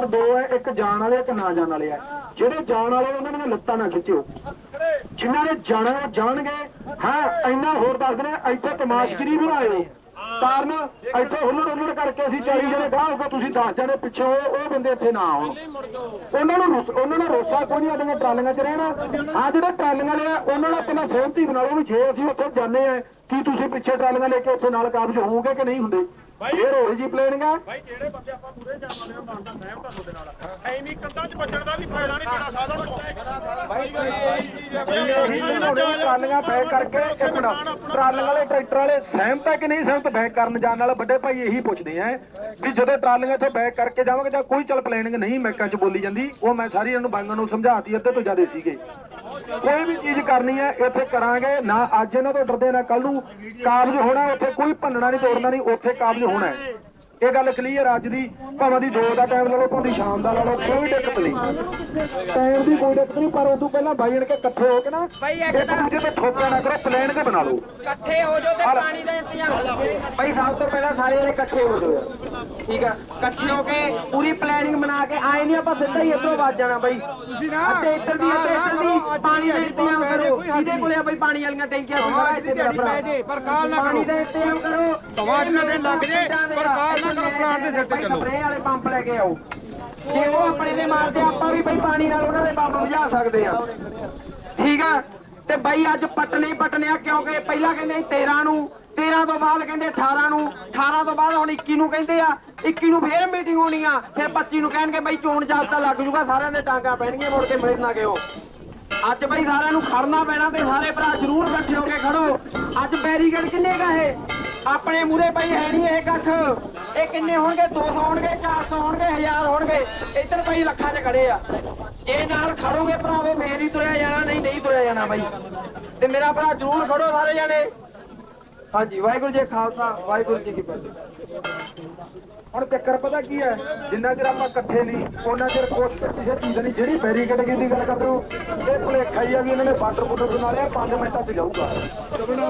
ਟਾਰ ਦੋ ਹੈ, ਇੱਕ ਜਾਣ ਵਾਲੇ ਇੱਕ ਨਾ ਜਾਣ ਵਾਲੇ ਆ। ਜਿਹੜੇ ਜਾਣ ਵਾਲੇ ਉਹਨਾਂ ਦੀਆਂ ਲੱਤਾਂ ਨਾ ਖਿੱਚਿਓ। ਜਿਨ੍ਹਾਂ ਨੇ ਜਾਣਾ ਉਹ ਜਾਣਗੇ। ਹਾਂ, ਇੰਨਾ ਹੋਰ ਦੱਸ ਦਿੰਦੇ ਇੱਥੇ ਤਮਾਸ਼ਗਰੀ ਬਣਾਇਓ ਕਾਰਨ, ਇੱਥੇ ਹੁੱਲੜ ਹੁੱਲੜ ਕਰਕੇ ਅਸੀਂ 40 ਜਣੇ ਗਾਹ ਹੋਗਾ ਤੁਸੀਂ 10 ਜਣੇ ਪਿੱਛੇ ਹੋਏ ਉਹ ਬੰਦੇ ਇੱਥੇ ਨਾ ਆਉਣ। ਉਹਨਾਂ ਨੂੰ ਉਹਨਾਂ ਨਾਲ ਰੋਸਾ ਕੋਈ ਨਹੀਂ ਆਦੀਆਂ ਟਰਾਲੀਆਂ 'ਚ ਰਹਿਣਾ। ਆ ਜਿਹੜੇ ਟਰਾਲੀਆਂ ਵਾਲੇ ਆ, ਉਹਨਾਂ ਨਾਲ ਪਹਿਲਾਂ ਸਹਿਮਤੀ ਬਣਾ ਲਓ ਵੀ ਜੇ ਅਸੀਂ ਉੱਥੇ ਜਾਂਦੇ ਆ, ਕੀ ਤੁਸੀਂ ਪਿੱਛੇ ਟਰਾਲੀਆਂ ਲੈ ਕੇ ਉੱਥੇ ਨਾਲ ਕਾਬਜ ਹੋਵੋਗੇ ਕਿ ਨਹੀਂ ਹੁੰਦੇ? ਫੇਰ ਹੋਈ ਜੀ ਪਲੈਨਿੰਗ ਆ ਭਾਈ ਜਿਹੜੇ ਬੰਦੇ ਆਪਾਂ ਪੂਰੇ ਜਾਣ ਵਾਲੇ ਨੂੰ ਮੰਨਦਾ ਸਹਿਮਤ ਆ ਤੁਹਾਡੇ ਨਾਲ ਐਵੇਂ ਕੰਧਾਂ 'ਚ ਵੱਜਣ ਦਾ ਵੀ ਫਾਇਦਾ ਨਹੀਂ ਬਿਨਾ ਸਾਧਨ ਤੋਂ ਬਣਾਉਣੇ ਟਰਾਲੀਆਂ ਬੈਕ ਕਰਕੇ ਇੱਕ ਮਿੰਟ ਟਰਾਲੀਆਂ ਵਾਲੇ ਟਰੈਕਟਰ ਵਾਲੇ ਸਹਿਮਤ ਹੈ ਕਿ ਨਹੀਂ ਸਹਿਮਤ ਬੈਕ ਕਰਨ ਜਾਣ ਨਾਲ ਵੱਡੇ ਭਾਈ ਇਹੀ ਪੁੱਛਦੇ ਆ ਵੀ ਜਦੋਂ ਟਰਾਲੀਆਂ ਇੱਥੇ ਬੈਕ ਕਰਕੇ ਜਾਵਾਂਗੇ ਜਾਂ ਕੋਈ ਚੱਲ ਪਲੈਨਿੰਗ ਨਹੀਂ ਮੈਕਾਂ 'ਚ ਬੋਲੀ ਜਾਂਦੀ ਉਹ ਮੈਂ ਸਾਰੀ ਇਹਨੂੰ ਬਾਈਆਂ ਨੂੰ ਸਮਝਾਤੀ ਅੱਧੇ ਤੋਂ ਜ਼ਿਆਦਾ ਸੀਗੇ ਕੋਈ ਵੀ ਚੀਜ਼ ਕਰਨੀ ਹੈ ਇੱਥੇ ਕਰਾਂਗੇ ਨਾ ਅੱਜ ਇਹਨਾਂ ਤੋਂ ਡਰਦੇ ਨਾ ਕੱਲ ਨੂੰ ਕਾਬਜ ਹੋਣਾ ਉੱਥੇ ਕੋਈ ਭੰਨਣਾ ਨਹੀਂ ਤੋੜਨਾ ਨਹੀਂ ਉੱਥੇ ਕਾਬਜ ਹੋਣਾ ਹੈ ਇਹ ਗੱਲ ਕਲੀਅਰ ਅੱਜ ਦੀ। ਭਾਵੇਂ ਦੀ 2 ਦਾ ਟਾਈਮ ਲਾ ਲਓ ਭਾਵੇਂ ਸ਼ਾਮ ਦਾ ਲਾ ਲਓ ਕੋਈ ਦਿੱਕਤ ਨਹੀਂ। ਟਾਈਮ ਦੀ ਕੋਈ ਦਿੱਕਤ ਨਹੀਂ ਪਰ ਉਦੋਂ ਪਹਿਲਾਂ ਬਾਈ ਜਣ ਕੇ ਇਕੱਠੇ ਹੋ ਕੇ ਨਾ ਬਾਈ ਇੱਕ ਇੱਕ ਦੂਜੇ ਤੇ ਨਾ ਕਰੋ ਪਲਾਨ ਕੇ ਬਣਾ ਲਓ। ਇਕੱਠੇ ਹੋ ਜਾਓ ਤੇ ਪਾਣੀ ਦਾ ਇੰਤਜ਼ਾਮ। ਭਾਈ ਸਭ ਤੋਂ ਪਹਿਲਾਂ ਸਾਰੇ ਜਣੇ ਇਕੱਠੇ ਹੋ ਜਾਓ। ਠੀਕ ਆ? ਇਕੱਠੇ ਹੋ ਕੇ ਪੂਰੀ ਪਲੈਨਿੰਗ ਬਣਾ ਕੇ ਆਏ ਨਹੀਂ ਆਪਾਂ ਸਿੱਧਾ ਹੀ ਇੱਥੋਂ ਵੱਜ ਜਾਣਾ ਬਾਈ। ਅੱਧੇ ਇੱਧਰ ਦੀ ਅੱਧੇ ਇੱਧਰ ਦੀ ਪਾਣੀ ਦਾ ਇੰਤਜ਼ਾਮ ਕਰੋ। ਕਿਹਦੇ ਕੋਲੇ ਆ ਬਾਈ ਪਾਣੀ ਵਾਲੀਆਂ ਟੈਂਕੀਆਂ? ਸਾਰਾ ਇੱਥੇ ਦਿਹਾੜੀ ਪੈ ਜੇ ਪਰ ਕਾਲ ਨਾ ਪਾਣੀ ਦਾ ਇੰਤਜ਼ਾਮ ਕਰੋ। ਟਮਾਟਰਾਂ ਦੇ ਲੱਗ ਜੇ, ਪਰ ਕਾਲ ਨਾ ਕਰੋ, ਪਲਾਂਟ ਦੇ ਸਿਰ ਤੇ ਚੱਲੋ। ਸਪਰੇਅ ਵਾਲੇ ਪੰਪ ਲੈ ਕੇ ਆਓ। ਜੇ ਉਹ ਆਪਣੇ ਦੇ ਮਾਰਦੇ ਆਪਾਂ ਵੀ ਬਈ ਪਾਣੀ ਨਾਲ ਉਹਨਾਂ ਦੇ ਪੰਪ ਬੁਝਾ ਸਕਦੇ ਆ। ਠੀਕ ਆ? ਤੇ ਬਾਈ ਅੱਜ ਪੱਟ ਨਹੀਂ ਪਟਣਿਆ ਕਿਉਂਕਿ ਪਹਿਲਾਂ ਕਹਿੰਦੇ ਸੀ 13 ਨੂੰ 13 ਤੋਂ ਬਾਅਦ ਕਹਿੰਦੇ 18 ਨੂੰ 18 ਤੋਂ ਬਾਅਦ ਹੁਣ 21 ਨੂੰ ਕਹਿੰਦੇ ਆ 21 ਨੂੰ ਫੇਰ ਮੀਟਿੰਗ ਹੋਣੀ ਆ ਫਿਰ 25 ਨੂੰ ਕਹਿਣਗੇ ਬਈ ਚੋਣ ਜਾਬਤਾ ਲੱਗ ਜੂਗਾ ਸਾਰਿਆਂ ਦੇ ਟਾਂਗਾ ਪੈਣਗੀਆਂ ਮੁੜ ਕੇ ਮਿਲ ਨਾ ਗਿਓ ਅੱਜ ਬਈ ਸਾਰਿਆਂ ਨੂੰ ਖੜਨਾ ਪੈਣਾ ਤੇ ਸਾਰੇ ਭਰਾ ਜ਼ਰੂਰ ਇਕੱਠੇ ਹੋ ਕੇ ਖੜੋ। ਅੱਜ ਬੈਰੀਕੇਡ ਕਿੰਨੇ ਕਾ ਇਹ? ਆਪਣੇ ਮੂਰੇ ਬਈ ਹੈ ਨਹੀਂ ਇਹ ਇਕੱਠ। ਇਹ ਕਿੰਨੇ ਹੋਣਗੇ? 200 ਹੋਣਗੇ 400 ਹੋਣਗੇ 1000 ਹੋਣਗੇ। ਇੱਧਰ ਬਈ ਲੱਖਾਂ 'ਚ ਖੜੇ ਆ। ਜੇ ਨਾਲ ਖੜੋਗੇ ਭਰਾਵੋ, ਫੇਰ ਹੀ ਤੁਰਿਆ ਜਾਣਾ, ਨਹੀਂ ਨਹੀਂ ਤੁਰਿਆ ਜਾਣਾ ਬਾਈ। ਤੇ ਮੇਰਾ ਭਰਾ ਜ਼ਰੂਰ ਖੜੋ ਸਾਰੇ ਜਾਣੇ। ਹਾਂਜੀ, ਵਾਹਿਗੁਰੂ ਜੀ ਖਾਲਸਾ, ਵਾਹਿਗੁਰੂ ਜੀ ਕੀ ਫਤਿਹ। ਹੁਣ ਚੱਕਰ ਪਤਾ ਕੀ ਹੈ? ਜਿੰਨਾ ਚਿਰ ਆਪਾਂ ਇਕੱਠੇ ਨਹੀਂ ਉਹਨਾਂ ਚਿਰ ਕੁਛ ਕਿਸੇ ਚੀਜ਼ ਨਹੀਂ ਜਿਹੜੀ ਬੈਰੀਕੇਡ ਦੀ ਗੱਲ ਕਰਦੇ ਹੋ, ਇਹ ਭੁਲੇਖਾ ਹੀ ਆ ਵੀ ਇਹਨਾਂ ਨੇ ਬਾਰਡਰ ਬੁੱਟਰ ਬਣਾ ਲਿਆ 5 ਮਿੰਟਾਂ 'ਚ ਜਾਊਗਾ।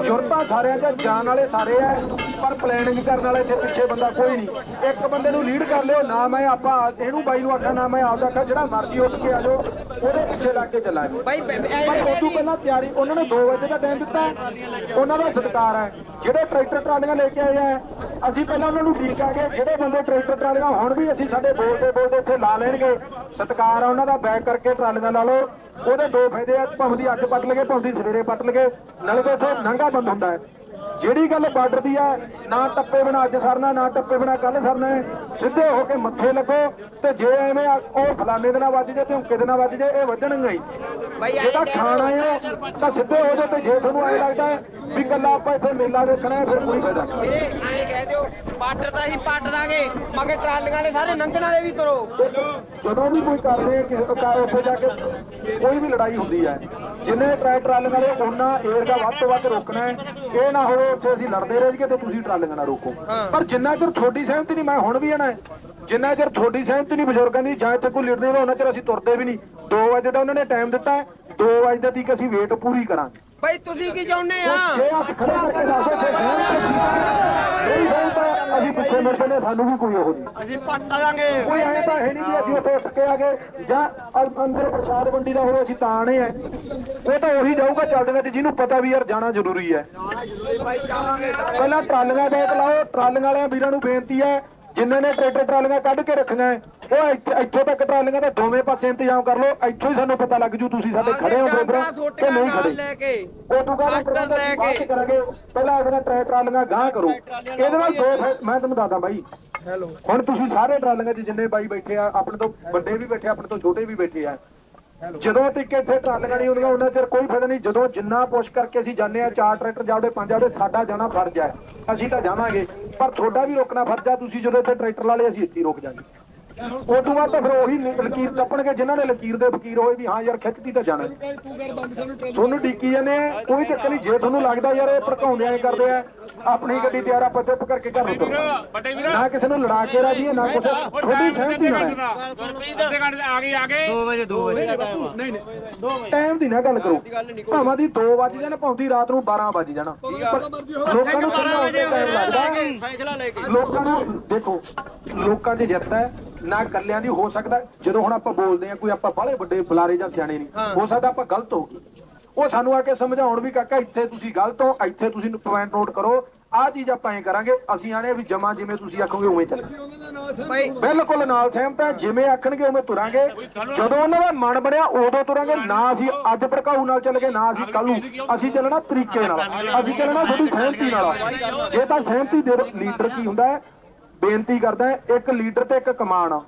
ਜੁਰਤਾਂ ਸਾਰਿਆਂ 'ਚ, ਜਾਣ ਵਾਲੇ ਸਾਰੇ ਆ। ਪਰ ਪਲੈਨਿੰਗ ਕਰਨ ਵਾਲੇ ਇੱਥੇ ਪਿੱਛੇ ਬੰਦਾ ਕੋਈ ਨਹੀਂ। ਇੱਕ ਬੰਦੇ ਨੂੰ ਲੀਡ ਕਰ ਲਿਓ ਨਾ ਮੈਂ ਆਪਾਂ ਇਹਨੂੰ ਬਾਈ ਨੂੰ ਆਖਾਂ ਨਾ ਮੈਂ ਆਪਦਾ ਆਖਾਂ ਜਿਹੜਾ ਮਰਜ਼ੀ ਉੱਠ ਕੇ ਆ ਜਾਓ ਉਹਦੇ ਪਿੱਛੇ ਲੱਗ ਕੇ ਚੱਲਾਂਗੇ ਬਾਈ ਉਦੋਂ ਪਹਿਲਾਂ ਤਿਆਰੀ ਉਹਨਾਂ ਨੇ 2 ਵਜੇ ਦਾ ਟਾਈਮ ਦਿੱਤਾ ਉਹਨਾਂ ਦਾ ਸਤਿਕਾਰ ਹੈ। ਜਿਹੜੇ ਟਰੈਕਟਰ ਟਰਾਲੀਆਂ ਲੈ ਕੇ ਆਏ ਆ ਅਸੀਂ ਪਹਿਲਾਂ ਉਹਨਾਂ ਨੂੰ ਠੀਕ ਆ ਕੇ ਜਿਹੜੇ ਬੰਦੇ ਟਰੈਕਟਰ ਟਰਾਲੀਆਂ ਹੁਣ ਵੀ ਅਸੀਂ ਸਾਡੇ ਬੋਲਦੇ ਬੋਲਦੇ ਇੱਥੇ ਲਾ ਲੈਣਗੇ ਸਤਿਕਾਰ ਆ ਉਹਨਾਂ ਦਾ ਬੈਕ ਕਰਕੇ ਟਰਾਲੀਆਂ ਲਾ ਲਓ। ਉਹਦੇ ਦੋ ਫਾਇਦੇ ਆ ਭਾਵੇਂ ਦੀ ਅੱਜ ਪੱਟ ਲਗੇ ਭਾਵੇਂ ਦੀ ਸਵੇਰੇ ਪੱਟ ਲਗੇ ਨਾਲੇ ਤਾਂ ਇੱਥੇ ਨੰਗਾ ਬੰਦ ਹੁੰਦਾ ਹੈ। ਜਿਹੜੀ ਗੱਲ ਬਾਰਡਰ ਦੀ ਆ ਨਾ ਟੱਪੇ ਬਣਾ ਅੱਜ ਸਰਨਾ ਨਾ ਟੱਪੇ ਬਣਾ ਕੱਲ ਸਰਨਾ। ਸਿੱਧੇ ਹੋ ਕੇ ਮੱਥੇ ਲੱਗੋ ਤੇ ਜੇ ਐਵੇਂ ਆ- ਉਹ ਫਲਾਣੇ ਦੇ ਨਾਲ ਵੱਜ ਜੇ ਹੁੱਕੇ ਦੇ ਨਾਲ ਵੱਜ ਜੇ ਇਹ ਵੱਜਣਗੇ ਹੀ ਜਿਹੜਾ ਖਾਣਾ ਹੈ ਤਾਂ ਸਿੱਧੇ ਹੋ ਜਾਓ ਤੇ ਜੇ ਤੁਹਾਨੂੰ ਐ ਲੱਗਦਾ ਵੀ ਕੱਲਾ ਆਪਾਂ ਇੱਥੇ ਮੇਲਾ ਦੇਖਣਾ ਹੈ ਫਿਰ ਕੋਈ ਫਾਇਦਾ ਨਹੀਂ ਬਾਰਡਰ ਤਾਂ ਹੀ ਪੱਟ ਦਾਂਗੇ ਮਗਰ ਟਰਾਲੀਆਂ ਵਾਲੇ ਸਾਰੇ ਲੰਘਣ ਵਾਲੇ ਵੀ ਕਰੋ। ਜਦੋਂ ਵੀ ਕੋਈ ਕਰਦੇ ਆ ਕਿਸੇ ਤੋਂ ਕਾਰ ਉੱਥੇ ਜਾ ਕੇ ਕੋਈ ਵੀ ਲੜਾਈ ਹੁੰਦੀ ਹੈ ਜਿੰਨੇ ਟਰੈਕਟਰ ਟਰਾਲੀਆਂ ਵਾਲੇ ਉਹਨਾਂ ਏਰੀਆ ਵੱਧ ਤੋਂ ਵੱਧ ਰੋਕਣਾ ਹੈ। ਇਹ ਨਾ ਹੋਵੇ ਉੱਥੇ ਅਸੀਂ ਲੜਦੇ ਰਹਿ ਜਾਈਏ ਤੇ ਤੁਸੀਂ ਟਰਾਲੀਆਂ ਨਾ ਰੋਕੋ। ਪਰ ਜਿੰਨਾ ਚਿਰ ਤੁਹਾਡੀ ਸਹਿਮਤੀ ਨਹੀਂ ਮੈਂ ਹੁਣ ਵੀ ਆਣਾ ਹੈ। ਜਿੰਨਾ ਚਿਰ ਤੁਹਾਡੀ ਸਹਿਮਤੀ ਨਹੀਂ ਬਜ਼ੁਰਗਾਂ ਦੀ ਜਾਂ ਇੱਥੇ ਕੋਈ ਲੀਡਰ ਨਹੀਂ ਉਹਨਾਂ ਚਿਰ ਅਸੀਂ ਤੁਰਦੇ ਵੀ ਨਹੀਂ। 2 ਵਜੇ ਦਾ ਉਹਨਾਂ ਨੇ ਟਾਈਮ ਦਿੱਤਾ ਹੈ 2 ਵਜੇ ਤੱਕ ਅਸੀਂ ਵੇਟ ਪੂਰੀ ਕਰਾਂਗੇ। ਬਾਈ ਤੁਸੀਂ ਕੀ ਚਾਹੁੰਦੇ ਆ? ਜੇ ਹੱਥ ਖੜੇ ਕਰਕੇ ਦੱਸੋ ਮੁੜਦੇ ਨੇ ਸਾਨੂੰ ਵੀ ਕੋਈ ਉਹ ਨਹੀਂ। ਅਸੀਂ ਪੱਟ ਲਾਂਗੇ। ਕੋਈ ਐਂ ਤਾਂ ਹੈ ਨਹੀਂ ਵੀ ਅਸੀਂ ਉੱਥੇ ਉੱਠ ਕੇ ਆ ਗਏ ਜਾਂ ਅੰਦਰ ਪ੍ਰਸ਼ਾਦ ਵੰਡੀ ਦਾ ਹੋਵੇ ਅਸੀਂ ਤਾਂ ਆਣੇ ਆ। ਉਹ ਤਾਂ ਉਹੀ ਜਾਊਗਾ ਚੱਲਦੇ ਚ ਜਿਹਨੂੰ ਪਤਾ ਵੀ ਯਾਰ ਜਾਣਾ ਜ਼ਰੂਰੀ ਹੈ। ਪਹਿਲਾਂ ਟਰਾਲੀਆਂ ਬੈਕ ਲਾਓ ਟਰਾਲੀਆਂ ਵਾਲਿਆਂ ਵੀਰਾਂ ਨੂੰ ਬੇਨਤੀ ਹੈ ਜਿਨ੍ਹਾਂ ਨੇ ਟਰੈਕਟਰ ਟਰਾਲੀਆਂ ਕੱਢ ਕੇ ਰੱਖੀਆਂ ਉਹ ਇੱਥੇ- ਇੱਥੋਂ ਤੱਕ ਟਰਾਲੀਆਂ ਦਾ ਦੋਵੇਂ ਪਾਸੇ ਇੰਤਜ਼ਾਮ ਕਰ ਲਓ। ਇੱਥੋਂ ਹੀ ਸਾਨੂੰ ਪਤਾ ਲੱਗ ਜੂ ਤੁਸੀਂ ਸਾਡੇ ਖੜੇ ਹੋ ਬਰੋਬਰ ਕਿ ਨਹੀਂ ਖੜੇ। ਲੈ ਕੇ। ਉਹ ਤੋਂ ਬਾਅਦ ਸ਼ਸਤਰ ਲੈ ਕੇ। ਬਾਅਦ ਚ ਕਰਾਂਗੇ। ਪਹਿਲਾਂ ਇਹਦੇ ਨਾਲ ਟਰੈ ਟਰਾਲੀਆਂ ਗਾਹ ਕਰੋ। ਇਹਦੇ ਨਾਲ ਦੋ ਫਾਇ- ਮੈਂ ਤੁਹਾਨੂੰ ਦੱਸਦਾ ਬਾਈ। ਹੈਲੋ। ਹੁਣ ਤੁਸੀਂ ਸਾਰੇ ਟਰਾਲੀਆਂ 'ਚ ਜਿੰਨੇ ਬਾਈ ਬੈਠੇ ਆ ਆਪਣੇ ਤੋਂ ਵੱਡੇ ਵੀ ਬੈਠੇ ਆ, ਆਪਣੇ ਤੋਂ ਛੋਟੇ ਵੀ ਬੈਠੇ ਆ। ਜਦੋਂ ਤੱਕ ਇੱਥੇ ਟਰਾਲੀਆਂ ਨਹੀਂ ਹੁੰਦੀਆਂ ਉਹਨਾਂ ਚਿਰ ਕੋਈ ਫਾਇਦਾ ਨਹੀਂ। ਜਦੋਂ ਜਿੰਨਾ ਪੁਸ਼ ਕਰਕੇ ਅਸੀਂ ਜਾਂਦੇ ਆ ਚਾਰ ਟਰੈਕਟਰ ਜਾਵੜੇ ਪੰਜ ਜਾਵੜੇ ਸਾਡਾ ਜਾਣਾ ਫਰਜ਼ ਹੈ ਅਸੀਂ ਤਾਂ ਜਾਵਾਂਗੇ। ਪਰ ਤੁਹਾਡਾ ਵੀ ਰੋਕਣਾ ਫਰਜ਼ ਆ। ਤੁਸੀਂ ਜਦੋਂ ਇੱਥੇ ਟਰੈਕਟਰ ਲਾ ਲਏ ਅਸੀਂ ਇੱਥੇ ਹੀ ਰੁਕ ਜਾਾਂਗੇ। ਤੋਂ ਬਾਅਦ ਤਾਂ ਫਿਰ ਉਹੀ ਲਕੀਰ ਟੱਪਣਗੇ ਜਿਨ੍ਹਾਂ ਨੇ ਲਕੀਰ ਦੇ ਫਕੀਰ ਹੋਏ ਵੀ ਹਾਂ ਯਾਰ ਖਿੱਚਦੀ ਤਾਂ ਜਾਣਾ। ਤੁਹਾਨੂੰ ਡੀਕੀ ਜਾਂਦੇ ਆ ਕੋਈ ਚੱਕਰ ਨਹੀਂ ਜੇ ਤੁਹਾਨੂੰ ਲੱਗਦਾ ਯਾਰ ਇਹ ਭੜਕਾਉਂਦੇ ਐ ਕਰਦੇ ਆ ਆਪਣੀ ਗੱਡੀ ਤਿਆਰ ਆਪਾਂ ਚੁੱਪ ਕਰਕੇ ਘਰ ਨੂੰ ਤੁਰੋ ਨਾ ਕਿਸੇ ਨੂੰ ਲੜਾ ਕੇ ਰਾਜੀ ਨਾ ਕਿਸੇ ਤੁਹਾਡੀ ਸਹਿਮਤੀ ਨਾਲ। ਅੱਧੇ ਘੰਟੇ ਆ ਗਏ ਆ ਗਏ। 2 ਵਜੇ 2 ਵਜੇ। ਟਾਈਮ ਦੀ ਨਾ ਗੱਲ ਕਰੋ। ਭਾਵਾਂ ਦੀ 2 ਵਜ ਜਾਣ ਭਾਵੇਂ ਰਾਤ ਨੂੰ 12 ਵਜ ਜਾਣਾ। ਲੋਕਾਂ ਨੂੰ ਸਮਝਾਉਣ ਤੇ ਟਾਈਮ ਲੱਗਦਾ। ਫੈਸਲਾ ਲੈ ਕੇ। ਲੋਕਾਂ ਨੂੰ ਦੇਖੋ ਲੋਕਾਂ 'ਚ ਜਿੱਤ ਹੈ। ਨਾ ਕੱਲਿਆਂ ਦੀ ਹੋ ਸਕਦਾ। ਜਦੋਂ ਹੁਣ ਆਪਾਂ ਬੋਲਦੇ ਆ ਕੋਈ ਆਪਾਂ ਬਾਹਲੇ ਵੱਡੇ ਬੁਲਾਰੇ ਜਾਂ ਸਿਆਣੇ ਨਹੀਂ ਹੋ। ਸਕਦਾ ਆਪਾਂ ਗਲਤ ਹੋ ਗਏ ਉਹ ਸਾਨੂੰ ਆ ਕੇ ਸਮਝਾਉਣ ਵੀ ਕਾਕਾ ਇੱਥੇ ਤੁਸੀਂ ਗਲਤ ਹੋ ਇੱਥੇ ਤੁਸੀਂ ਪੁਆਇੰਟ ਨੋਟ ਕਰੋ। ਆਹ ਚੀਜ਼ ਆਪਾਂ ਐ ਕਰਾਂਗੇ ਅਸੀਂ ਆਣੇ ਵੀ ਜਮਾ ਜਿਵੇਂ ਤੁਸੀਂ ਆਖੋਗੇ ਉਵੇਂ ਚੱਲ ਬਾਈ ਬਿਲਕੁਲ ਨਾਲ ਸਹਿਮਤ ਹੈ ਜਿਵੇਂ ਆਖਣਗੇ ਉਵੇਂ ਤੁਰਾਂਗੇ। ਜਦੋਂ ਉਹਨਾਂ ਦਾ ਮਨ ਬਣਿਆ ਉਦੋਂ ਤੁਰਾਂਗੇ। ਨਾ ਅਸੀਂ ਅੱਜ ਭੜਕਾਊ ਨਾਲ ਚੱਲ ਗਏ ਨਾ ਅਸੀਂ ਕੱਲ ਨੂੰ। ਅਸੀਂ ਚੱਲਣਾ ਤਰੀਕੇ ਨਾਲ। ਅਸੀਂ ਚੱਲਣਾ ਤੁਹਾਡੀ ਸਹਿਮਤੀ ਨਾਲ। ਜੇ ਤਾਂ ਸਹਿਮਤੀ ਦੇ ਲੀਡਰ ਕੀ ਹੁੰਦਾ ਹੈ ਬੇਨਤੀ ਕਰਦਾ ਇੱਕ ਲੀਡਰ ਤੇ ਇੱਕ ਕਮਾਨ।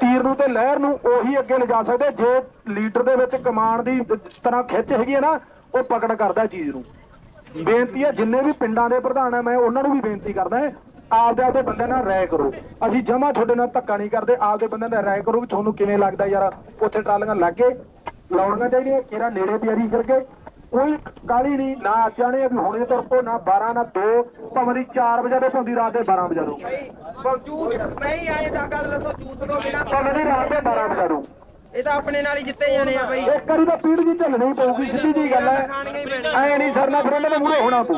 ਤੀਰ ਨੂੰ ਤੇ ਲਹਿਰ ਨੂੰ ਉਹੀ ਅੱਗੇ ਲਿਜਾ ਸਕਦੇ, ਜੇ ਲੀਡਰ ਦੇ ਵਿੱਚ ਕਮਾਨ ਦੀ ਤਰ੍ਹਾਂ ਖਿੱਚ ਹੈਗੀ ਹੈ ਨਾ, ਉਹ ਪਕੜ ਕਰਦਾ ਚੀਜ਼ ਨੂੰ। ਬੇਨਤੀ ਹੈ, ਜਿੰਨੇ ਵੀ ਪਿੰਡਾਂ ਦੇ ਪ੍ਰਧਾਨ ਆ ਮੈਂ ਉਹਨਾਂ ਨੂੰ ਵੀ ਬੇਨਤੀ ਕਰਦਾ ਆਪਦੇ ਆਪਦੇ ਬੰਦਿਆਂ ਨਾਲ ਰਾਏ ਕਰੋ। ਅਸੀਂ ਜਮਾ ਤੁਹਾਡੇ ਨਾਲ ਧੱਕਾ ਨਹੀਂ ਕਰਦੇ, ਆਪਦੇ ਬੰਦਿਆਂ ਨਾਲ ਰਾਏ ਕਰੋ ਵੀ ਤੁਹਾਨੂੰ ਕਿਵੇਂ ਲੱਗਦਾ ਯਾਰ, ਉੱਥੇ ਟਰਾਲੀਆਂ ਗਏ, ਲਾਉਣੀਆਂ ਚਾਹੀਦੀਆਂ, ਕਿਹੜਾ ਨੇੜੇ ਤਿਆਰੀ ਕਰਕੇ ਕੋਈ ਕਾਲੀ ਨਹੀਂ ਨਾ ਆਣੇ ਵੀ ਹੁਣੇ ਤੁਰ ਪੋ ਨਾ 12 ਨਾ 2 ਭਾਵੇਂ ਦੀ 4 ਵਜੇ ਦੇ ਪੌਂਦੀ ਰਾਤ ਦੇ 12 ਵਜੇ ਨੂੰ ਝੂਠ ਨਹੀਂ ਆਏ ਤਾਂ ਗੱਲ ਦੱਸੋ ਝੂਠ ਤੋਂ ਬਿਨਾ ਭਾਵੇਂ ਦੀ ਰਾਤ ਦੇ 12 ਵਜੇ ਨੂੰ ਇਹ ਤਾਂ ਆਪਣੇ ਨਾਲ ਹੀ ਜਿੱਤੇ ਜਾਣੇ ਆ ਬਾਈ। ਇੱਕ ਵਾਰੀ ਤਾਂ ਪੀੜ ਜੀ ਝੱਲਣੀ ਪਊਗੀ ਸਿੱਧੀ ਜੀ ਗੱਲ ਹੀ। ਪੈਣੇ ਐ ਨਹੀਂ ਸਰਨਾ ਫਿਰ ਉਹਨਾਂ ਦੇ ਮੂਹਰੇ ਹੋਣਾ ਪਊ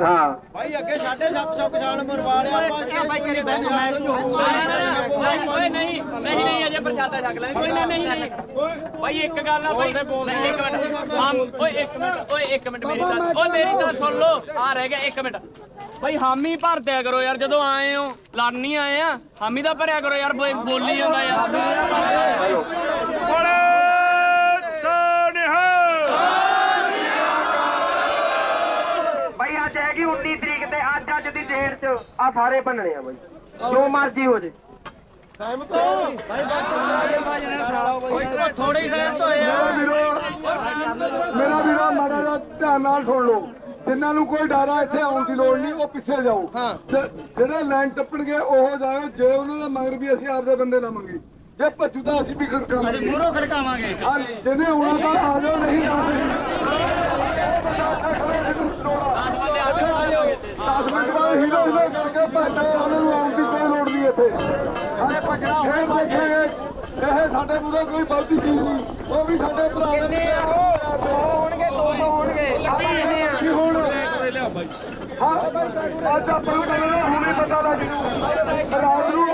ਹਾਂ। ਭਾਈ ਅੱਗੇ 750 ਕਿਸਾਨ ਮਰਵਾ ਲਿਆ ਆਪਾਂ ਬਾਈ ਕਰੀ ਬੈਠ ਮੈਂ ਓਏ ਨਹੀਂ ਨਹੀਂ ਨਹੀਂ ਅਜੇ ਪ੍ਰਸ਼ਾਦਾ ਛਕ ਲੈ। ਕੋਈ ਨਾ ਨਹੀਂ ਨਹੀਂ। ਭਾਈ ਇੱਕ ਗੱਲ ਆ ਭਾਈ ਨਹੀਂ, ਇੱਕ ਮਿੰਟ। ਓਏ ਇੱਕ ਮਿੰਟ ਓਏ ਇੱਕ ਮਿੰਟ ਮੇਰੀ ਓਏ ਮੇਰੀ ਤਾਂ ਸੁਣ ਲਓ। ਆ ਰਹਿ ਗਿਆ ਇੱਕ ਮਿੰਟ। ਭਾਈ ਹਾਮੀ ਭਰ ਦਿਆ ਕਰੋ ਯਾਰ ਜਦੋਂ ਆਏ ਹੋ ਲੜਨ ਨਹੀਂ ਆਏ ਆ ਹਾਮੀ ਦਾ ਭਰਿਆ ਕਰੋ ਯਾਰ ਬੋਏ- ਬੋਲੀ ਜਾਂਦਾ ਯਾਰ। ਬੋਲੇ ਸੋਨਿਹਾ ਬਾਈ ਅੱਜ ਹੈਗੀ 19 ਤਰੀਕ ਤੇ ਅੱਜ ਅੱਜ ਦੀ ਡੇਟ 'ਚ ਆ ਸਾਰੇ ਬਣਨੇ ਆ ਬਾਈ। ਜੋ ਮਰਜ਼ੀ ਹੋ ਜੇ। ਥੋੜੇ ਹੀ ਸਹਿਮਤ ਹੋਏ ਆ। ਮੇਰਾ ਵੀਰੋ ਮਾੜਾ ਜਿਹਾ ਧਿਆਨ ਨਾਲ ਸੁਣ ਲਓ। ਜਿਨ੍ਹਾਂ ਨੂੰ ਕੋਈ ਡਰ ਆ ਇੱਥੇ ਆਉਣ ਦੀ ਲੋੜ ਨਹੀਂ ਉਹ ਪਿੱਛੇ ਜਾਓ। ਤੇ ਜਿਹੜੇ ਲਾਈਨ ਟੱਪਣਗੇ ਉਹ ਜਾਓ। ਜੇ ਉਹਨਾਂ ਦਾ ਮੰਗਰ ਵੀ ਅਸੀਂ ਆਪਦੇ ਬੰਦੇ ਨਾ ਮੰਗੀ। ਜੇ ਭੱਜੂ ਤਾਂ ਅਸੀਂ ਵੀ ਖੜਕਾਵਾਂਗੇ। ਮੂਰੋਂ ਖੜਕਾਵਾਂਗੇ। ਹਾਂ ਜਿਹਨੇ ਆਉਣਾ ਤਾਂ ਆ ਜਾਓ ਨਹੀਂ ਦਸ ਮਿੰਟ ਬਾਅਦ ਹੀਰੋ ਹੀਰੋ ਕਰਕੇ ਭੱਜਣਾ ਉਹਨਾਂ ਨੂੰ ਆਉਣ ਦੀ ਕੋਈ ਲੋੜ ਨਹੀਂ ਇੱਥੇ। ਸਾਰੇ ਭੱਜਣਾ ਫੇਰ ਦੇਖਾਂਗੇ ਇਹ ਸਾਡੇ ਮੂਰੇ ਕੋਈ ਚੀਜ਼ ਨਹੀਂ। ਉਹ ਵੀ ਸਾਡੇ ਭਰਾ ਦੇ ਕੀ ਹੁਣ? ਹਾਂ ਅੱਜ ਆਪਾਂ ਨੂੰ ਹੁਣੇ ਪਤਾ ਲੱਗ ਜੂ ਨੂੰ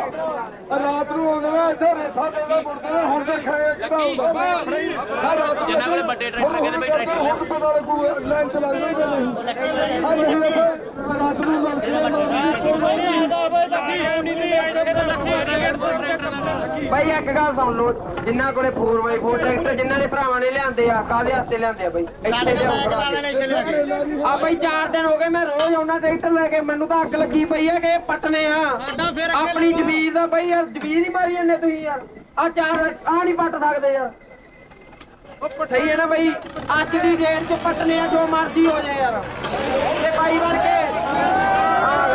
ਰਾਤ ਨੂੰ ਆਉਂਦੇ ਨੇ ਇੱਥੇ ਰੇਸਾ ਦੇਣਾ ਮੁੜਦੇ ਨੇ ਹੁਣ ਦੇਖਾਂਗੇ ਕਿਹਦਾ ਹੁੰਦਾ ਹਾਂ ਰਾਤ ਨੂੰ ਵੱਡੇ ਟਰੈਕਟਰ ਬਈ ਟਰੈਕਟਰ ਹੁਣ ਪਤਾ ਲੱਗੂ ਲਾਈਨ ਤੇ ਲੱਗਦਾ ਨਹੀਂ। ਹਾਂ ਨਹੀਂ ਰਾਤ ਨੂੰ ਲੱਗ ਬਾਈ ਇੱਕ ਗੱਲ ਸੁਣ ਲਓ ਜਿਨ੍ਹਾਂ ਕੋਲੇ 4x4 ਟਰੈਕਟਰ ਜਿਨ੍ਹਾਂ ਨੇ ਭਰਾਵਾਂ ਨੇ ਲਿਆਂਦੇ ਆ ਕਾਦੇ ਹੱਥੇ ਲਿਆਂਦੇ ਆ ਬਾਈ ਇੱਥੇ ਲਿਆਓ। ਆ ਬਾਈ 4 ਦਿਨ ਹੋ ਗਏ ਮੈਂ ਰੋਜ਼ ਆਉਣਾ ਟਰੈਕਟਰ ਲੈ ਕੇ ਮੈਨੂੰ ਤਾਂ ਅੱਗ ਲੱਗੀ ਪਈ ਹੈ ਕਿ ਇਹ ਪਟਨੇ ਆ। ਆਪਣੀ ਜ਼ਮੀਰ ਦਾ ਬਾਈ ਯਾਰ ਜ਼ਮੀਰ ਹੀ ਮਾਰੀ ਜਾਂਦੇ ਤੁਸੀਂ ਯਾਰ। ਆ ਚਾਰ ਆ ਨਹੀਂ ਪੱਟ ਸਕਦੇ ਯਾਰ। ਸਹੀ ਹੈ ਨਾ ਬਾਈ? ਅੱਜ ਦੀ ਡੇਟ 'ਚ ਪਟਨੇ ਆ ਜੋ ਮਰਜ਼ੀ ਹੋ ਜਾਏ ਯਾਰ। ਤੇ ਬਾਈ ਬਣ ਕੇ ਹਾਂ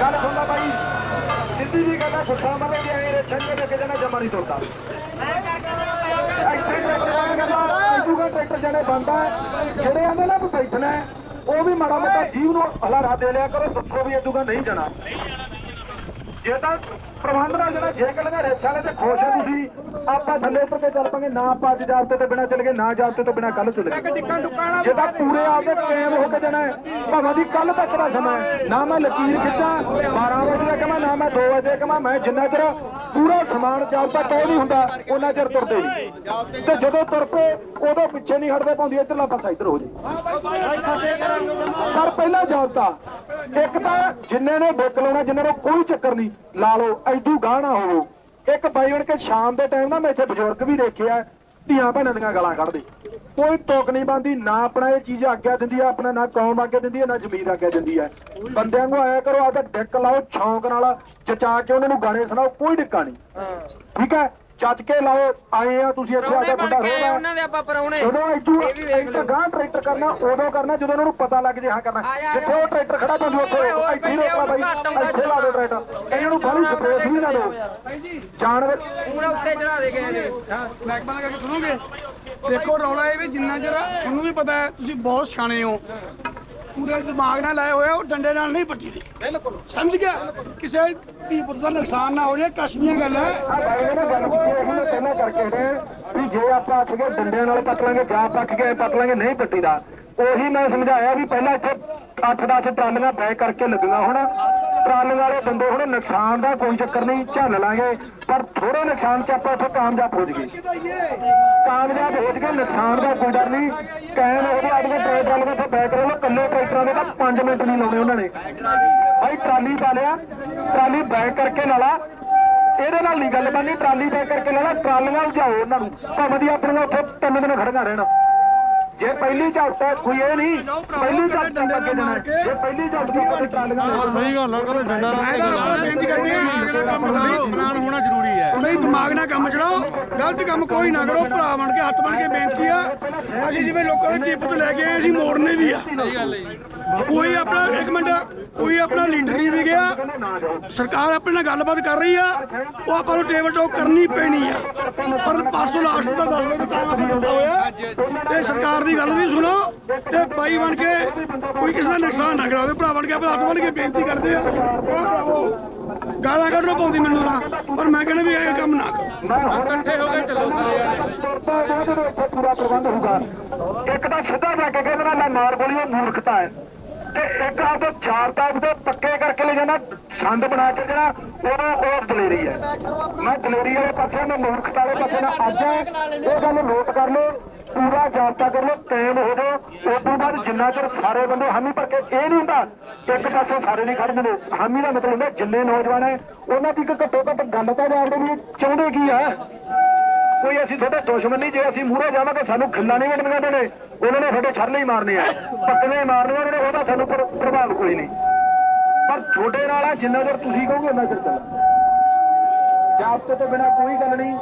ਗੱਲ ਸੁਣਦਾ ਬਾਈ। ਸਿੱਧੀ ਜੀ ਕਹਿੰਦਾ ਗੁੱਸਾ ਮਾਰੇ ਕਿ ਐ ਰੇਛਣ ਦੇ ਕੇ ਜਾਣਾ ਜਮਾ ਨਹੀਂ ਤੁਰਦਾ ਇੱਥੇ ਟਰੈਕਟਰ ਇਦੂਗਾ ਟਰੈਕਟਰ ਜਿਹੜੇ ਬੰਦਾ ਜਿਹੜੇ ਆਂਦੇ ਨਾ ਵੀ ਬੈਠਣਾ ਉਹ ਵੀ ਮਾੜਾ ਮੋਟਾ ਜੀਵ ਨੂੰ ਹਲਾਰਾ ਦੇ ਲਿਆ ਕਰੋ ਦੱਸੋ ਵੀ ਇਦੂਗਾ ਨਹੀਂ ਜਾਣਾ। ਜੇ ਤਾਂ ਪ੍ਰਬੰਧ ਨਾਲ ਜਿਹੜਾ ਜੇ ਕੱਲ੍ਹ ਰੇਛਾ ਵਾਲੇ ਤੇ ਖੁਸ਼ ਹੈ ਤੁਸੀਂ। ਆਪਾਂ ਥੱਲੇ ਉੱਤਰ ਕੇ ਚੱਲ ਪਾਂਗੇ ਨਾ ਆਪਾਂ ਅੱਜ ਜਾਬਤੇ ਤੋਂ ਬਿਨਾ ਚੱਲ ਗਏ ਨਾ ਜਾਬਤੇ ਤੋਂ ਬਿਨਾ ਕੱਲ ਚੱਲ ਗਏ। ਜੇ ਤਾਂ ਪੂਰੇ ਆਪਦੇ ਕਾਇਮ ਹੋ ਕੇ ਜਾਣਾ ਹੈ ਭਾਵੇਂ ਦੀ ਕੱਲ ਤੱਕ ਦਾ ਸਮਾਂ ਹੈ। ਨਾ ਮੈਂ ਲਕੀਰ ਖਿੱਚਾਂ 12 ਵਜੇ ਦਾ ਕਮਾ ਨਾ ਮੈਂ 2 ਵਜੇ ਕਮਾ ਮੈਂ ਜਿੰਨਾ ਚਿਰ ਪੂਰਾ ਸਮਾਨ ਜਾਬਤਾ ਤੋਂ ਨਹੀਂ ਹੁੰਦਾ ਉਹਨਾਂ ਚਿਰ ਤੁਰਦੇ ਨਹੀਂ ਤੇ ਜਦੋਂ ਤੁਰ ਪਏ ਉਦੋਂ ਪਿੱਛੇ ਨਹੀਂ ਹਟਦੇ ਪਾਉਂਦੀ ਇੱਧਰਲਾ ਪਾਸਾ ਇੱਧਰ ਹੋ ਜੇ ਪਰ ਪਹਿਲਾਂ ਜਾਬਤਾ ਇੱਕ ਤਾਂ ਜਿੰਨੇ ਨੇ ਬੁੱਕ ਲਾਉਣਾ ਜਿੰਨੇ ਨੂੰ ਕੋਈ ਚੱਕਰ ਨਹੀਂ ਲਾ ਲਓ ਐਦੂ ਗਾਣਾ ਹੋਵੋ। ਇੱਕ ਬਾਈ ਬਣ ਕੇ ਸ਼ਾਮ ਦੇ ਟਾਈਮ ਨਾ ਮੈਂ ਇੱਥੇ ਬਜ਼ੁਰਗ ਵੀ ਦੇਖਿਆ ਧੀਆਂ ਭੈਣਾਂ ਦੀਆਂ ਗਾਲਾਂ ਕੱਢਦੇ। ਕੋਈ ਤੁਕ ਨਹੀਂ ਬੰਦੀ ਨਾ ਆਪਣਾ ਇਹ ਚੀਜ਼ ਆਗਿਆ ਦਿੰਦੀ ਆ ਆਪਣਾ ਨਾ ਕੌਮ ਆਗਿਆ ਦਿੰਦੀ ਹੈ ਨਾ ਜ਼ਮੀਰ ਆਗਿਆ ਦਿੰਦੀ ਹੈ ਬੰਦਿਆਂ ਨੂੰ ਆਇਆ ਕਰੋ ਆ ਤਾਂ ਡਿੱਕ ਲਾਓ ਛੌਂਕ ਨਾਲ ਜਚਾ ਕੇ ਉਹਨਾਂ ਨੂੰ ਗਾਣੇ ਸੁਣਾਓ ਕੋਈ ਡਿੱਕਾ ਨਹੀਂ। ਠੀਕ ਹੈ? ਚੱਜ ਕੇ ਲਾਓ ਆਏ ਆ ਤੁਸੀਂ ਇੱਥੇ ਆ ਕੇ ਬਣ ਕੇ ਆਏ ਉਹਨਾਂ ਦੇ ਆਪਾਂ ਪਰੌਣੇ ਜਦੋਂ ਇੱਥੋਂ ਇਹ ਵੀ ਵੇਖ ਇੱਕ ਲਿਓ ਗਾਂ ਟਰੈਕਟਰ ਕਰਨਾ ਉਦੋਂ ਕਰਨਾ ਜਦੋਂ ਉਹਨਾਂ ਨੂੰ ਪਤਾ ਲੱਗ ਜੇ ਹਾਂ ਕਰਨਾ। ਜਿੱਥੇ। ਉਹ ਟਰੈਕਟਰ ਖੜਾ ਤੁਸੀਂ ਉੱਥੇ ਇੱਥੇ ਪਹਿਲੇ ਰੋਕਾ ਬਾਈ ਇੱਥੇ ਲਾ ਦਿਓ ਟਰੈਕਟਰ। ਇਹਨਾਂ ਨੂੰ ਖਾਲੀ ਸਪੇਸ ਵੀ ਨਾ ਦਿਓ। ਜਾਨਵਰ ਪੂਰਾ ਉੱਤੇ ਚੜਾ ਦੇ ਗਏ ਨੇ ਮਹਿਕਮਾ ਦਾ ਕਰਕੇ ਸੁਣੋਗੇ? ਦੇਖੋ ਰੌਲਾ ਇਹ ਵੀ ਜਿੰਨਾ ਚਿਰ ਤੁਹਾਨੂੰ ਵੀ ਪਤਾ ਹੈ ਤੁਸੀਂ ਬਹੁਤ ਸਿਆਣੇ ਹੋ। ਪੂਰੇ ਦਿਮਾਗ ਨਾਲ ਲਾਏ ਹੋਏ ਆ, ਉਹ ਡੰਡੇ ਨਾਲ ਨਹੀਂ ਪੱਟੀ ਦੀ। ਬਿਲਕੁਲ। ਸਮਝ ਗਿਆ? ਕਿਸੇ ਧੀ ਪੁੱਤ ਦਾ ਨੁਕਸਾਨ ਨਾ ਹੋ ਜਾਏ ਕਸ਼ਮੀਰ ਗੱਲ ਹੈ ਆ ਬਾਈ ਨੇ ਨਾ ਗੱਲ। ਕੀਤੀ ਹੈ ਉਹਨੇ ਪਹਿਲਾਂ ਕਰਕੇ ਵੀ ਜੇ ਆਪਾਂ ਕੇ ਡੰਡਿਆਂ ਨਾਲ ਪੱਟ ਲਾਂਗੇ ਜਾਂ ਪੱਟ ਕੇ ਪੱਟ ਲਾਂਗੇ ਨਹੀਂ ਪੱਟੀ ਦਾ ਉਹੀ ਮੈਂ ਸਮਝਾਇਆ ਵੀ ਪਹਿਲਾਂ ਇੱਥੇ 8-10 ਟਰਾਲੀਆਂ ਬੈਕ ਕਰਕੇ ਲੱਗੀਆਂ ਹੁਣ। ਟਰਾਲੀਆਂ ਵਾਲੇ ਬੰਦੇ ਹੁਣ ਨੁਕਸਾਨ ਦਾ ਕੋਈ ਚੱਕਰ ਨਹੀਂ, ਝੱਲ ਲਾਂਗੇ, ਪਰ ਥੋੜੇ ਨੁਕਸਾਨ ਚ ਆਪਾਂ ਉੱਥੇ ਕਾਮਯਾਬ ਹੋ ਜਾਈਏ। ਕਾਮਯਾਬ ਹੋ ਜਾਈਏ, ਨੁਕਸਾਨ ਦਾ ਕੋਈ ਡਰ ਨਹੀਂ। ਕਾਇਮ ਹੋ ਗਿਆ ਆਡੀਆਂ ਟਰੈਕ ਟਰਾਲੀਆਂ ਤੇ ਬੈਕ ਕਰੋ ਕੱਲੇ ਟਰੈਕਟਰਾਂ ਦੇ ਤਾਂ 5 ਮਿੰਟ ਨਹੀਂ ਲਾਉਣੇ ਉਹਨਾਂ ਨੇ। ਭਾਈ ਟਰਾਲੀ ਪਾ ਲਿਆ, ਟਰਾਲੀ ਬੈਕ ਕਰਕੇ ਲਾ ਲਾ। ਇਹਦੇ ਨਾਲ ਨਹੀਂ ਗੱਲ ਬਣਨੀ, ਟਰਾਲੀ ਬੈਕ ਕਰਕੇ ਲਾ ਲਾ, ਟਰਾਲੀਆਂ ਉਲਝਾਓ ਉਹਨਾਂ ਨੂੰ। ਭਾਵੇਂ ਦੀ ਆਪਣੀਆਂ ਉੱਥੇ ਤਿੰਨ ਦਿਨ ਖੜੀਆਂ ਰਹਿਣਾ। ਜੇ ਪਹਿਲੀ ਝਾਟ ਹੈ ਕੋਈ ਇਹ ਨਹੀਂ। ਪਹਿਲੀ ਝਾਟ ਤੱਕ ਅੱਗੇ ਜਾਣਾ ਹੈ। ਜੇ ਪਹਿਲੀ ਝਾਟ ਤੋਂ ਆਪਾਂ ਟਰਾਲੀਆਂ ਸਹੀ ਗੱਲ ਆ ਕਰੋ ਡੰਡਾ ਮੈਂ ਤਾਂ ਆਪਾਂ ਬੇਨਤੀ ਕਰਦੇ ਆ ਪਲਾਨ ਹੋਣਾ ਜ਼ਰੂਰੀ ਹੈ। ਨਹੀਂ ਦਿਮਾਗ ਨਾਲ ਕੰਮ ਚਲਾਓ ਗਲਤ ਕੰਮ ਕੋਈ ਨਾ ਕਰੋ। ਭਰਾ ਬਣ ਕੇ ਹੱਥ ਬਣ ਕੇ ਬੇਨਤੀ ਆ। ਅਸੀਂ ਜਿਵੇਂ ਲੋਕਾਂ ਦੇ ਚੀਪਤ ਲੈ ਕੇ ਆਏ ਅਸੀਂ ਮੋੜਨੇ ਵੀ ਆ। ਸਹੀ ਗੱਲ ਹੈ ਕੋਈ ਆਪਣਾ ਇੱਕ ਮਿੰਟ ਕੋਈ ਆਪਣਾ ਲੀਡਰ ਨਹੀਂ ਵੀ ਗਿਆ। ਸਰਕਾਰ ਆਪਣੇ ਨਾਲ ਗੱਲਬਾਤ ਕਰ ਰਹੀ ਆ। ਉਹ ਆਪਾਂ ਨੂੰ ਟੇਬਲ ਟਾਕ ਕਰਨੀ ਪੈਣੀ ਆ। ਪਰ ਪਰਸੋਂ ਲਾਸਟ ਦਾ 10 ਵਜੇ ਦਾ ਟਾਈਮ ਹੋਇਆ। ਤੇ ਸਰਕਾਰ ਦੀ ਗੱਲ ਵੀ ਸੁਣੋ ਤੇ ਬਾਈ ਬਣ ਕੇ ਕੋਈ ਕਿਸੇ ਦਾ ਨੁਕਸਾਨ ਨਾ ਕਰਾਵੇ ਭਰਾ ਬਣ ਕੇ ਆਪਾਂ ਹੱਥ ਬਣ ਕੇ ਬੇਨਤੀ ਕਰਦੇ ਆ। ਉਹ ਭਰਾਵੋ ਗਾਲਾਂ ਕੱਢਣੋਂ ਪਾਉਂਦੀ ਮੈਨੂੰ ਤਾਂ ਪਰ ਮੈਂ ਕਹਿੰਦਾ ਵੀ ਇਹ ਕੰਮ ਨਾ ਕਰੋ। ਮੈਂ ਹੁਣ ਇਕੱਠੇ ਹੋ ਕੇ ਚੱਲੋ ਪੂਰਾ ਪ੍ਰਬੰਧ ਹੋਊਗਾ ਇੱਕ ਤਾਂ ਸਿੱਧਾ ਜਾ ਕੇ ਕਹਿੰਦਾ ਨਾ ਮਾਰ ਗੋਲੀ ਉਹ ਮੂਰਖਤਾ ਹੈ। ਤੇ ਇੱਕ ਆ ਤੋਂ ਚਾਰ ਤਾਬ ਦੇ ਪੱਕੇ ਕਰਕੇ ਲੈ ਜਾਣਾ ਸੰਦ ਬਣਾ ਕੇ ਜਿਹੜਾ ਉਹ ਉਹ ਦਲੇਰੀ ਹੈ। ਮੈਂ ਦਲੇਰੀ ਵਾਲੇ ਪਾਸੇ ਮੈਂ ਮੂਰਖਤਾ ਵਾਲੇ ਪਾਸੇ ਨਾਲ ਅੱਜ ਇਹ ਗੱਲ ਨੋਟ ਕਰ ਲਓ। ਪੂਰਾ ਜਾਬਤਾ ਕਰ ਲਓ ਕਾਇਮ ਹੋ ਜਾਓ। ਉਸ ਤੋਂ ਬਾਅਦ ਜਿੰਨਾ ਚਿਰ ਸਾਰੇ ਬੰਦੇ ਹਾਮੀ ਭਰ ਕੇ ਇਹ ਨਹੀਂ ਹੁੰਦਾ ਇੱਕ ਪਾਸੇ ਸਾਰੇ ਨਹੀਂ ਖੜਦੇ ਨੇ ਹਾਮੀ ਦਾ ਮਤਲਬ ਹੁੰਦਾ ਜਿੰਨੇ ਨੌਜਵਾਨ ਹੈ ਉਹਨਾਂ ਦੀ ਘੱਟੋ ਘੱਟ ਗੱਲ ਤਾਂ ਜਾਣਦੇ ਵੀ ਚਾਹੁੰਦੇ ਕੀ ਆ? ਕੋਈ ਅਸੀਂ ਤੁਹਾਡੇ ਦੁਸ਼ਮਣ ਨਹੀਂ ਜੇ ਅਸੀਂ ਮੂਹਰੇ ਜਾਵਾਂਗੇ ਸਾਨੂੰ ਖਿੱਲਾ ਨਹੀਂ ਵੰਡਣੀਆਂ ਨੇ ਉਹਨਾਂ ਨੇ ਸਾਡੇ ਛਰਲੇ ਹੀ ਮਾਰਨੇ ਆ। ਪੱਕਨੇ ਹੀ ਮਾਰਨੇ ਆ, ਉਹਨਾਂ ਨੇ ਉਹਦਾ ਸਾਨੂੰ ਪ੍ਰਭਾਵ ਕੋਈ ਨਹੀਂ। ਪਰ ਤੁਹਾਡੇ ਨਾਲ ਆ ਜਿੰਨਾ ਚਿਰ ਤੁਸੀਂ ਕਹੋਗੇ ਉਹਨਾਂ ਚਿਰ ਚੱਲ ਜਾਬਤੇ ਤੋਂ ਬਿਨਾ ਕੋਈ ਗੱਲ ਨਹੀਂ।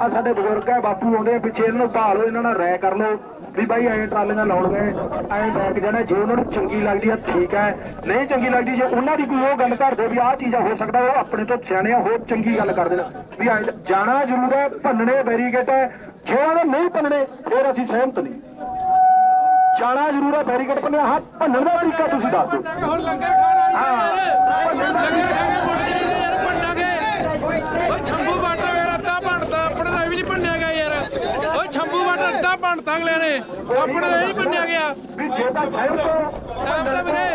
ਆ ਸਾਡੇ ਬਜ਼ੁਰਗ ਹੈ ਬਾਪੂ ਆਉਂਦੇ ਆ, ਪਿੱਛੇ ਇਹਨਾਂ ਨੂੰ ਭਾਲੋ ਇਹਨਾਂ ਨਾਲ ਰਾਇ ਕਰ ਲਓ ਵੀ ਬਾਈ ਐਂ ਟਰਾਲੀਆਂ ਲਾਉਣ ਐਂ ਬੈਕ ਜਾਣਾ, ਜੇ ਉਹਨਾਂ ਨੂੰ ਚੰਗੀ ਲੱਗਦੀ ਆ, ਠੀਕ ਹੈ ਨਹੀਂ ਚੰਗੀ ਲੱਗਦੀ, ਜੇ ਉਹਨਾਂ ਦੀ ਕੋਈ ਉਹ ਗੱਲ ਕਰਦੇ ਵੀ ਆਹ ਚੀਜ਼ਾਂ ਹੋ ਸਕਦਾ, ਉਹ ਆਪਣੇ ਤੋਂ ਸਿਆਣੇ ਆ ਚੰਗੀ ਗੱਲ ਕਰ ਦੇਣ। ਵੀ ਜਾਣਾ ਜ਼ਰੂਰ ਹੈ ਭੰਨਣੇ ਬੈਰੀਕੇਟ ਹੈ ਜੇ ਉਹਨਾਂ ਨੇ ਨਹੀਂ ਭੰਨਣੇ, ਫਿਰ ਅਸੀਂ ਸਹਿਮਤ ਨਹੀਂ। ਜਾਣਾ ਜ਼ਰੂਰ ਹੈ ਬੈਰੀਕੇਟ ਭੰਨਿਆ ਹਾਂ ਭੰਨਣ ਦਾ ਤਰੀਕਾ ਤੁਸੀਂ ਦੱਸ ਦਿਓ। ਹਾਂ ਲੰਗਰ ਖਾ ਕੇ ਮੁੜ ਜਾਈਦਾ ਯਾਰ ਭੰਡਾਂਗੇ ਓਏ ਛੰਭੂ ਬਾਟਾ ਵੇਰ ਅੱਧਾ ਭੰਡਤਾ ਆਪਣੇ ਦਾ ਵੀ ਨਹੀਂ ਭੰਡਿਆ ਗਿਆ ਯਾਰ ਓਏ ਅੱਧਾ ਭੰਡਤਾ ਅਗਲਿਆਂ ਨੇ ਆਪਣੇ ਨਹੀਂ ਭੰਡਿਆ ਗਿਆ। ਵੀ ਜੇ ਤਾਂ ਸਹਿਮਤ ਹੋ ਸਾਹਿਬ ਦਾ ਵੀਰੇ।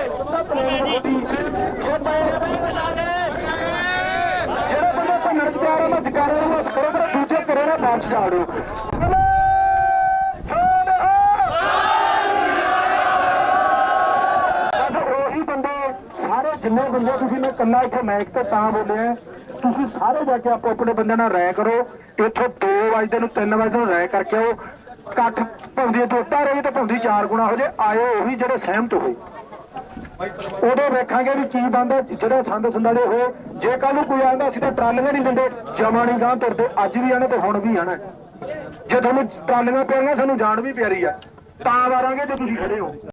ਜਿਹੜੇ ਬੰਦੇ ਭੰਨਣ ਚ ਪਿਆਰ ਉਹਨਾਂ ਜਕਾਰੇ ਨੂੰ ਹੱਥ ਕਰੋ ਪਰ ਦੂਜੇ ਕਰੇ ਨਾ ਵਾਪਸ ਜਾ ਦਿਓ ਬਸ ਉਹੀ ਬੰਦੇ ਸਾਰੇ ਜਿੰਨੇ ਬੰਦੇ ਤੁਸੀਂ ਮੈਂ ਕੱਲਾ ਇੱਥੇ ਮੈਕ ਤੇ ਤਾਂ ਬੋਲਿਆ। ਤੁਸੀਂ ਸਾਰੇ ਜਾ ਕੇ ਆਪੋ ਆਪਣੇ ਬੰਦੇ ਨਾਲ ਰਾਇ ਕਰੋ। ਇੱਥੋਂ 2 ਵਜੇ ਨੂੰ 3 ਵਜੇ ਨੂੰ ਰਾਇ ਕਰਕੇ ਆਓ। ਇਕੱਠ ਭੌਂਦੀ ਦੋਤਾ ਰਹੀ ਤੇ ਭੌਂਦੀ ਚਾਰ ਗੁਣਾ ਹੋ ਜੇ ਆਇਓ ਉਹੀ ਜਿਹੜੇ ਸਹਿਮਤ ਹੋਏ। ਉਦੋਂ ਵੇਖਾਂਗੇ ਵੀ ਕੀ ਬੰਦਾ ਜਿਹੜਾ ਸੰਦ ਸੰਦਾੜੇ ਹੋਏ, ਜੇ ਕੱਲ ਨੂੰ ਕੋਈ ਆਂਦਾ, ਅਸੀਂ ਤਾਂ ਟਰਾਲੀਆਂ ਨਹੀਂ ਦਿੰਦੇ, ਜਮਾ ਨਹੀਂ ਗਾਂ ਤੁਰਦੇ, ਅੱਜ ਵੀ ਆਣਾ ਤੇ ਹੁਣ ਵੀ ਆਣਾ ਜੇ ਤੁਹਾਨੂੰ ਟਰਾਲੀਆਂ ਪਿਆਰੀਆਂ, ਸਾਨੂੰ ਜਾਣ ਵੀ ਪਿਆਰੀ ਆ, ਤਾਂ ਵਾਰਾਂਗੇ ਜੇ ਤੁਸੀਂ ਖੜੇ ਹੋ।